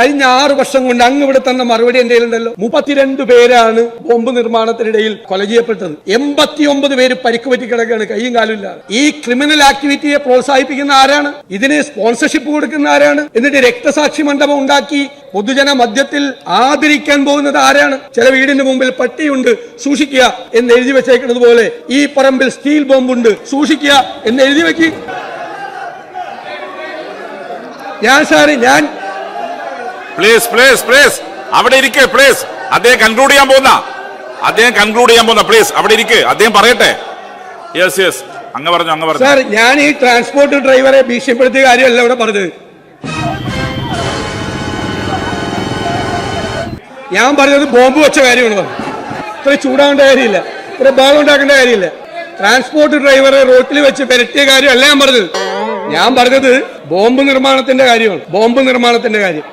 കഴിഞ്ഞ ആറു വർഷം കൊണ്ട് അങ്ങ് ഇവിടെ തന്ന മറുപടി എന്റെ ഉണ്ടല്ലോ മുപ്പത്തിരണ്ട് പേരാണ് ബോംബ് നിർമ്മാണത്തിനിടയിൽ കൊല ചെയ്യപ്പെട്ടത്. എൺപത്തി ഒമ്പത് പേര് പരിക്ക് പറ്റി കിടക്കുകയാണ് കൈയും കാലും ഇല്ലാതെ. ഈ ക്രിമിനൽ ആക്ടിവിറ്റിയെ പ്രോത്സാഹിപ്പിക്കുന്ന ആരാണ്? ഇതിന് സ്പോൺസർഷിപ്പ് കൊടുക്കുന്ന ആരാണ്? എന്നിട്ട് രക്തസാക്ഷി മണ്ഡപം ഉണ്ടാക്കി പൊതുജന മധ്യത്തിൽ ആദരിക്കാൻ പോകുന്നത് ആരാണ്? ചില വീടിന് മുമ്പിൽ പട്ടിയുണ്ട് സൂക്ഷിക്കുക എന്ന് എഴുതി വെച്ചേക്കുന്നത് പോലെ ഈ പറമ്പിൽ സ്റ്റീൽ ബോംബുണ്ട് സൂക്ഷിക്കുക എന്ന് എഴുതി വെക്കി. ഞാൻ സാറേ ഞാൻ പ്ലീസ് പ്ലീസ് പ്ലീസ് അവിടെ ഇരിക്കേ പ്ലീസ് അദ്ദേഹം കൺക്ലൂഡ് ചെയ്യാൻ പോകുന്ന. അദ്ദേഹം കൺക്ലൂഡ് ചെയ്യാൻ പോകുന്ന പ്ലീസ് അവിടെ ഇരിക്കെ. അദ്ദേഹം പറയട്ടെ. യെസ് യെസ് അങ്ങ് പറഞ്ഞു അങ്ങ് പറഞ്ഞു. സാർ ഞാൻ ഈ ട്രാൻസ്പോർട്ട് ഡ്രൈവറെ ഭീഷണിപ്പെടുത്തിയ കാര്യമല്ല ഇവിടെ പറഞ്ഞത്. ഞാൻ പറഞ്ഞത് ബോംബ് വെച്ച കാര്യമാണ്. പറഞ്ഞത് ഇത്ര ചൂടാവേണ്ട കാര്യമില്ല. ഇത്ര ബാളം ഉണ്ടാക്കേണ്ട കാര്യമില്ല ട്രാൻസ്പോർട്ട് ഡ്രൈവറെ റോട്ടിൽ വെച്ച് പെരട്ടിയ കാര്യമല്ല ഞാൻ പറഞ്ഞത്. ഞാൻ പറഞ്ഞത് ബോംബ് നിർമ്മാണത്തിന്റെ കാര്യമാണ്. ബോംബ് നിർമ്മാണത്തിന്റെ കാര്യം.